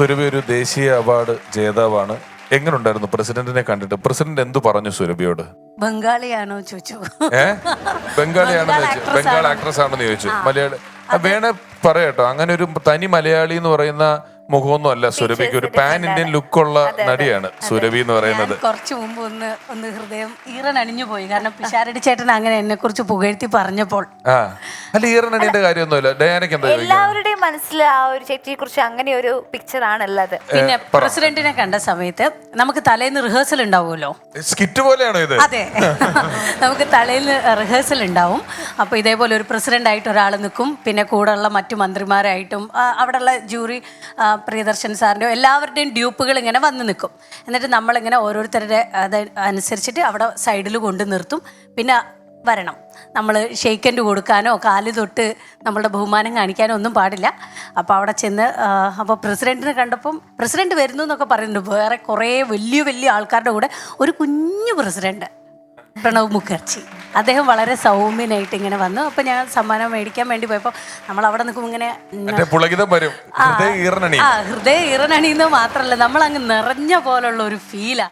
സുരഭി ഒരു ദേശീയ അവാർഡ് ജേതാവാണ്. എങ്ങനെയുണ്ടായിരുന്നു പ്രസിഡന്റിനെ കണ്ടിട്ട്. പ്രസിഡന്റ് എന്തു പറഞ്ഞു സുരഭിയോട്? ബംഗാളിയാണോ ചോദിച്ചു. ഏ? ബംഗാളിയാണെന്ന് ബംഗാൾ ചോദിച്ചു. ബംഗാൾ ആണോ? ആക്ട്രസ് ആണെന്ന് ചോദിച്ചു. മലയാളി വേണേ പറയട്ടോ. അങ്ങനെ ഒരു തനി മലയാളി എന്ന് പറയുന്ന മുഖമൊന്നും അല്ല സുരഭിക്ക് ഒരു പാൻ ഇന്ത്യൻ ലുക്കുള്ള നടിയാണ് സുരഭി എന്ന് പറയുന്നത്. കുറച്ച് മുമ്പ് ഒന്ന് ഒന്ന് ഹൃദയം ഈറൻ അണിഞ്ഞു പോയി. കാരണം പിഷാരടി ചേട്ടൻ അങ്ങനെ എന്നെ കുറിച്ച് പുകഴ്ത്തി പറഞ്ഞപ്പോൾ അല്ല ഈറനടിയുടെ കാര്യമൊന്നുമില്ല. ഡയാനയ്ക്ക് എന്താ എല്ലാവരുടെയും മനസ്സിൽ ആ ഒരു ചേച്ചിയെ കുറിച്ച് അങ്ങനെ ഒരു പിക്ചർ ആണുള്ളത്. പിന്നെ പ്രസിഡന്റിനെ കണ്ട സമയത്ത് നമുക്ക് തലേന്ന് റിഹേഴ്സൽ ഉണ്ടാവുമല്ലോ? സ്കിറ്റ് പോലെയാണോ ഇത്? അതെ. നമുക്ക് തലേന്ന് റിഹേഴ്സൽ ഉണ്ടാവും. അപ്പോൾ ഇതേപോലെ ഒരു പ്രസിഡന്റ് ആയിട്ട് ഒരാൾ നിൽക്കും. പിന്നെ കൂടെയുള്ള മറ്റു മന്ത്രിമാരായിട്ടും അവിടെ അവിടെയുള്ള ജൂറി പ്രിയദർശൻ സാറിന്റെ എല്ലാവരുടെയും ഡ്യൂപ്പുകൾ ഇങ്ങനെ വന്ന് നിൽക്കും. എന്നിട്ട് നമ്മളിങ്ങനെ ഓരോരുത്തരുടെ അത് അനുസരിച്ചിട്ട് അവിടെ സൈഡിൽ കൊണ്ട് നിർത്തും. പിന്നെ വരണം. നമ്മൾ ഷെയ്ക്കൻഡ് കൊടുക്കാനോ കാൽ തൊട്ട് നമ്മളുടെ ബഹുമാനം കാണിക്കാനോ ഒന്നും പാടില്ല. അപ്പോൾ അവിടെ ചെന്ന് അപ്പോൾ പ്രസിഡന്റിനെ കണ്ടപ്പം പ്രസിഡന്റ് വരുന്നു എന്നൊക്കെ പറയുന്നുണ്ട്. വേറെ കുറേ വലിയ വലിയ ആൾക്കാരുടെ കൂടെ ഒരു കുഞ്ഞു പ്രസിഡന്റ് പ്രണവ് മുഖർജി. അദ്ദേഹം വളരെ സൗമ്യനായിട്ട് ഇങ്ങനെ വന്നു. അപ്പോൾ ഞാൻ സമ്മാനം മേടിക്കാൻ വേണ്ടി പോയപ്പോൾ നമ്മൾ അവിടെ നിൽക്കും ഇങ്ങനെ ആ ഹൃദയ ഇറനണിയുന്നത് മാത്രമല്ല നമ്മൾ അങ്ങ് നിറഞ്ഞ പോലുള്ള ഒരു ഫീലാ